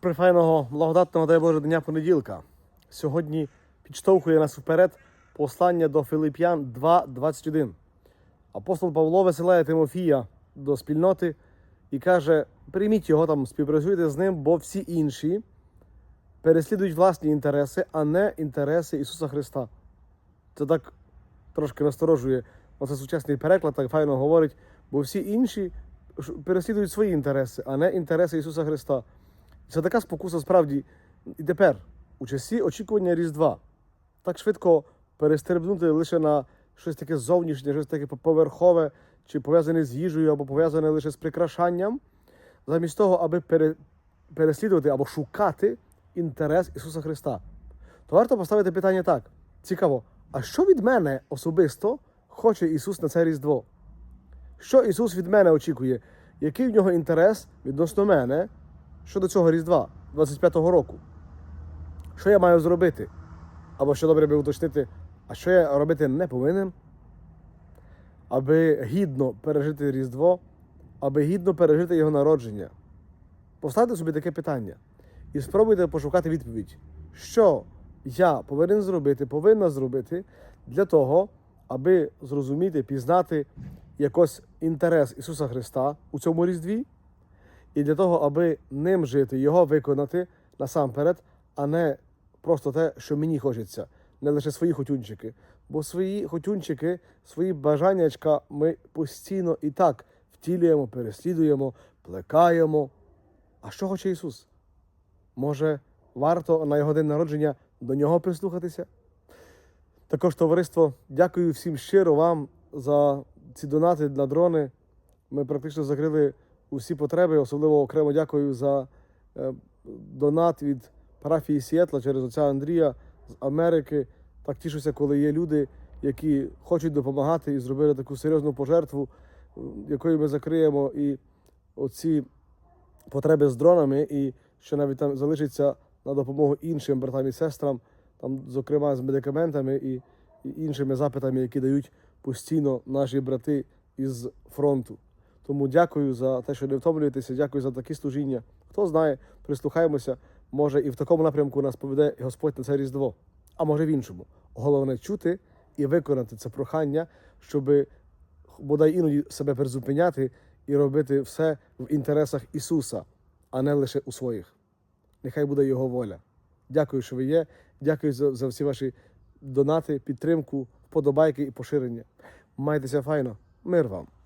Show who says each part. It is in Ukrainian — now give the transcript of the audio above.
Speaker 1: Прифайного благодатного дай Боже дня понеділка. Сьогодні підштовхує нас вперед послання до Филип'ян 2.21. Апостол Павло висилає Тимофія до спільноти і каже: прийміть його там, співпрацюйте з ним, бо всі інші переслідують власні інтереси, а не інтереси Ісуса Христа. Це так трошки насторожує. Оце сучасний переклад так файно говорить, бо всі інші переслідують свої інтереси, а не інтереси Ісуса Христа. Це така спокуса справді і тепер, у часі очікування Різдва, так швидко перестрибнути лише на щось таке зовнішнє, щось таке поверхове, чи пов'язане з їжею, або пов'язане лише з прикрашанням, замість того, аби пере, переслідувати або шукати інтерес Ісуса Христа. То варто поставити питання так: цікаво, а що від мене особисто хоче Ісус на це Різдво? Що Ісус від мене очікує? Який в нього інтерес відносно мене щодо цього Різдва 25-го року? Що я маю зробити? Або що добре би уточнити, а що я робити не повинен, аби гідно пережити Різдво, аби гідно пережити його народження? Поставте собі таке питання і спробуйте пошукати відповідь, що я повинен зробити, повинна зробити для того, аби зрозуміти, пізнати якось інтерес Ісуса Христа у цьому Різдві, і для того, аби ним жити, його виконати насамперед, а не просто те, що мені хочеться, не лише свої хотюнчики. Бо свої хотюнчики, свої бажаннячка ми постійно і так втілюємо, переслідуємо, плекаємо. А що хоче Ісус? Може, варто на його день народження до нього прислухатися? Також, товариство, дякую всім щиро вам за ці донати на дрони. Ми практично закрили усі потреби. Особливо окремо дякую за е, донат від парафії Сіетла через отця Андрія з Америки. Так тішуся, коли є люди, які хочуть допомагати і зробили таку серйозну пожертву, якою ми закриємо і оці потреби з дронами, і що навіть там залишиться на допомогу іншим братам і сестрам, там, зокрема з медикаментами і, і іншими запитами, які дають постійно наші брати із фронту. Тому дякую за те, що не втомлюєтеся, дякую за такі служіння. Хто знає, прислухаємося, може і в такому напрямку нас поведе Господь на це Різдво, а може в іншому. Головне чути і виконати це прохання, щоб бодай іноді себе призупиняти і робити все в інтересах Ісуса, а не лише у своїх. Нехай буде Його воля. Дякую, що ви є. Дякую за, за всі ваші донати, підтримку, вподобайки і поширення. Майтеся файно. Мир вам!